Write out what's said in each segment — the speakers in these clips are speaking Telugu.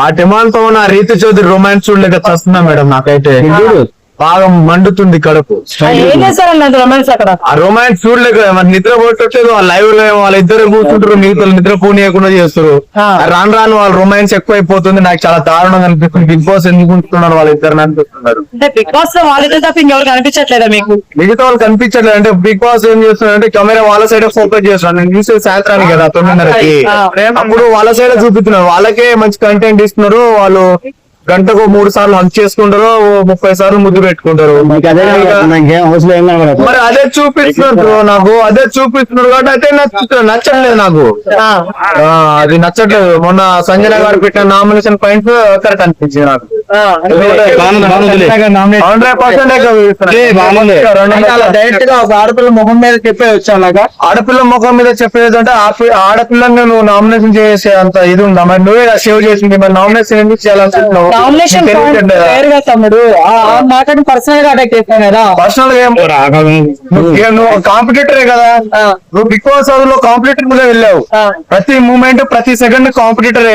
ఆ డిమాండ్తో ఉన్న రీతి చౌదరి రొమాన్స్ చూడలేక చస్తున్నా మేడం నాకైతే. బాగా మండుతుంది కడుపు. ఆ, రొమాన్స్ అక్కడ? ఆ రొమాన్స్ చూడలేక మరి నిద్ర పోయట్లేదు ఆ లైవ్లో ఏమో వాళ్ళిద్దరు కూర్చుంటారు మిగతా నిద్ర పోనీయకుండా చేస్తారు. రాను రాను వాళ్ళ రొమాన్స్ ఎక్కువైపోతుంది నాకు చాలా దారుణంగా అనిపిస్తుంది. బిగ్ బాస్ ఎందుకు ఉంటున్నారు వాళ్ళిద్దరు అనిపిస్తున్నారు బిగ్ బాస్లో తప్ప ఇంకెవరు కనిపించట్లేదా మీకు? మిగతా వాళ్ళు కనిపించట్లేదు అంటే బిగ్ బాస్ ఏం చేస్తున్నారు అంటే కెమెరా వాళ్ళ సైడ్ ఫోకస్ చేస్తున్నారు నేను చూసే సాయంత్రానికి కదా తొమ్మిదిన్నరకి. అప్పుడు వాళ్ళ సైడ్ చూపిస్తున్నారు వాళ్ళకే మంచి కంటెంట్ ఇస్తున్నారు. వాళ్ళు గంటకు మూడు సార్లు హంక్ చేసుకుంటారు ఓ ముప్పై సార్లు ముద్దు పెట్టుకుంటారు. మరి అదే చూపిస్తున్నారు bro నాకు అదే చూపిస్తున్నారు కాబట్టి అదే నచ్చుతుంది నచ్చట్లేదు నాకు. అది నచ్చట్లేదు. మొన్న సంజన గారు పెట్టిన నామినేషన్ పాయింట్స్ కరెక్ట్ అనిపించింది నాకు. డైరెక్ట్గా ఒక ఆడపిల్ల ముఖం మీద చెప్పే వచ్చాను ఆడపిల్ల ముఖం మీద చెప్పేది అంటే ఆడపిల్లని నువ్వు నామినేషన్ చేసే అంత ఇది ఉందా? మరి నువ్వే సేవ్ చేసింది. మరి నామినేషన్ ఎందుకు చేయాలనుకుంటున్నావు పర్సనల్గా అటాక్ చేస్తాను కదా? పర్సనల్గా ఏం నువ్వు కాంపిటేటరే కదా. నువ్వు బిగ్ బాస్లో కాంపిటేటర్ మీద వెళ్ళావు. ప్రతి మూమెంట్ ప్రతి సెకండ్ కాంపిటేటర్.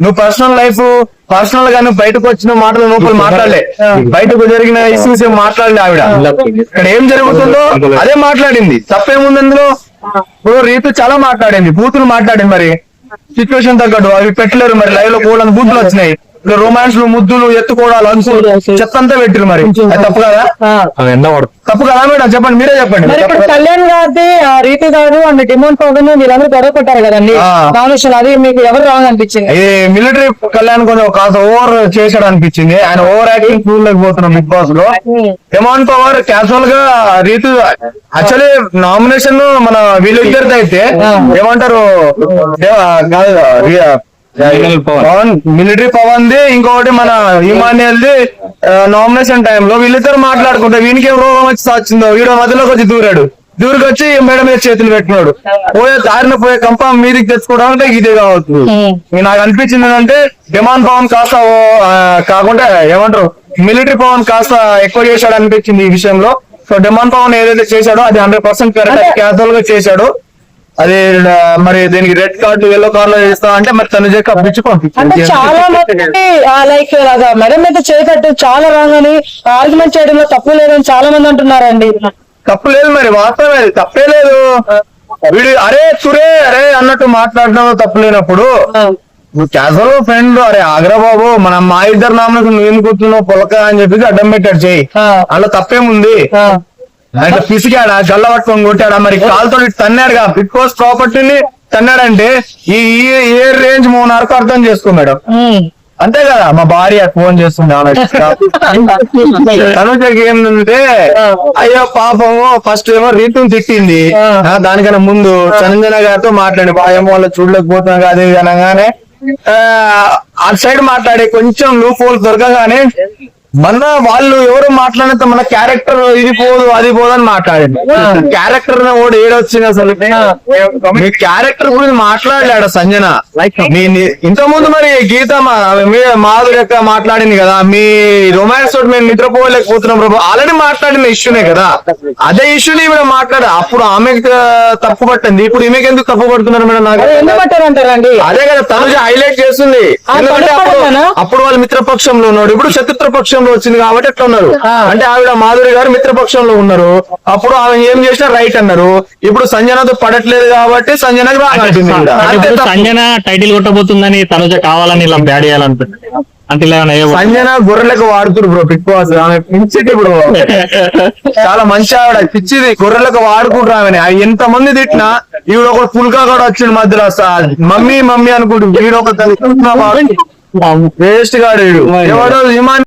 నువ్వు. పర్సనల్ లైఫ్ పర్సనల్గా నువ్వు బయటకు వచ్చిన మాటలు లోపల మాట్లాడలే. బయటకు జరిగిన ఇష్యూస్ ఏం మాట్లాడలే ఆవిడ. ఇక్కడ ఏం జరుగుతుందో అదే మాట్లాడింది. తప్పేముంది అందులో? ఇప్పుడు రీతు చాలా మాట్లాడింది. బూతులు మాట్లాడింది మరి. సిచ్యువేషన్ తగ్గట్టు. అవి పెట్టలేరు మరి. లైవ్లో కూడా బూతులు వచ్చినాయి. ఇప్పుడు రొమాన్స్లు ముద్దులు ఎత్తుకోవడాలు అనుకోవడాలు చెత్త అంతా పెట్టిరు మరి. అది తప్పు కదా. తప్పు కదా మేడం? చెప్పండి మీరే చెప్పండి. మరి ఇప్పుడు కళ్యాణ్ గారిది ఆ రీతి గారు అండ్ డిమాండ్ పవన్ వీళ్ళందరూ గొడవ పెట్టారు కదండి. నామినేషన్ అది మీకు ఎవరు రాంగ్ అనిపించింది? ఇది మిలిటరీ కళ్యాణ్ కొంచెం కాస్త ఓవర్ చేశాడు అనిపించింది. ఆయన ఓవర్ యాక్టింగ్ ఫూల్ లేకపోతున్నాం బిగ్ బాస్లో. డిమాండ్ పవర్ క్యాజువల్గా రీతి యాక్చువల్లీ నామినేషన్ మన వీళ్ళిద్దరిది అయితే ఏమంటారు? పవన్ మిలిటరీ పవన్ ది ఇంకొకటి మన ఇమానియల్ ది నామినేషన్ టైంలో వీళ్ళిద్దరు మాట్లాడుకుంటే వీనికి ఏం రోగం వచ్చి వచ్చిందో వీడు మధ్యలోకి వచ్చి దూరాడు. దూరికి వచ్చి మేడం మీద చేతులు పెట్టినాడు. పోయే దారిన పోయే కంప మీదికి తెచ్చుకోవడం అంటే ఇదే కావచ్చు. ఇక నాకు అనిపించింది ఏంటంటే డిమాండ్ పవన్ కాస్త కాకుండా ఏమంటారు మిలిటరీ పవన్ కాస్త ఎక్కువ చేశాడు అనిపించింది ఈ విషయంలో. సో డిమాండ్ పవన్ ఏదైతే చేశాడో అది హండ్రెడ్ పర్సెంట్ కరెక్ట్ క్యాజువల్గా చేశాడు. అది మరి దీనికి రెడ్ కార్డు ఎల్లో కార్డు ఇస్తా అంటే మరి తను చేక పిచ్చి అంటే చాలా మంది లైక్ అలాగా మేడం మీద చేయకట్టు చాలా రాంగ్ అని ఆర్గ్యుమెంట్ చేయడంలో తప్పు లేదని చాలా మంది అంటున్నారండి. తప్పు లేదు మరి వాస్తవమే తప్పే లేదు. వీడు అరే తురే అరే అన్నట్టు మాట్లాడడం తప్పు లేనప్పుడు నువ్వు క్యాజువల్ ఫ్రెండ్ అరే ఆగ్రా బాబు మన మా ఇద్దరు నామలకు నువ్వు ఎందుకు కూర్చున్నావు పొలక అని చెప్పేసి అడ్డం పెట్టాడు చేయి. అలా తప్పేముంది? ఆయన గల్ల పట్టుకొని కొట్టాడా? మరి కాలుతో తన్నాడుగా? బిగ్ బాస్ ప్రాపర్టీని తన్నాడంటే ఈ ఏ రేంజ్ మూడు వరకు అర్థం చేసుకో మేడం. అంతే కదా? మా భార్య ఫోన్ చేస్తుంది ఆమె. తనుజకి ఏంటంటే అయ్యో పాపము ఫస్ట్ ఏమో రీతుని తిట్టింది. దానికన్నా ముందు చందన గారితో మాట్లాడి. భయం వల్ల చూడలేకపోతున్నా ఇది అనగానే ఆ, అటు సైడ్ మాట్లాడి కొంచెం లూప్ హోల్ దొరకగానే మన వాళ్ళు ఎవరు మాట్లాడినంత మన క్యారెక్టర్ ఇది పోదు అది పోదు అని మాట్లాడింది క్యారెక్టర్ ఓడి ఏడొచ్చింది అసలు? మీ క్యారెక్టర్ గురించి మాట్లాడలేడు సంజన. మీ ని- ఇంత ముందు మరి గీత మాధురి యొక్క మాట్లాడింది కదా మీ రొమాన్స్ తోటి మేము నిద్రపోలేకపోతున్నాం ప్రభు. ఆల్రెడీ మాట్లాడిన ఇష్యూనే కదా. అదే ఇష్యూని ఈవిడ మాట్లాడ అప్పుడు ఆమెకి తప్పు పట్టింది. ఇప్పుడు ఈమెకి ఎందుకు తప్పు పడుతున్నారు మేడం నాకు అదే కదా. తనుజ హైలైట్ చేస్తుంది. ఎందుకంటే అప్పుడు వాళ్ళు మిత్రపక్షంలో ఉన్నాడు. ఇప్పుడు శత్రుత్వ పక్షంలో వచ్చింది కాబట్టి ఎట్లా ఉన్నారు. అంటే ఆవిడ మాధురి గారు మిత్రపక్షంలో ఉన్నారు. అప్పుడు ఆమె ఏం చేసినా రైట్ అన్నారు. ఇప్పుడు సంజనతో పడట్లేదు కాబట్టి సంజనకు తప్ప. సంజన టైటిల్ కొట్టబోతుందని తనుజ కావాలని ఇలా బ్యాడ్ ఏ- సంజన గొర్రెలకు వాడుతురు బ్రో బిగ్ బాస్. ఆమె పిచ్చిది ఇప్పుడు చాలా మంచి ఆవిడ. పిచ్చిది. గొర్రెలకు వాడుకుంటారు ఆమె ఎంత మంది తిట్టినా ఈవిడ ఒక పుల్కా కూడా వచ్చిండు మధ్యలో. మమ్మీ మమ్మీ అనుకుంటు వీడు ఒక వేస్ట్ గాడు వీడు ఎవడో విమాన్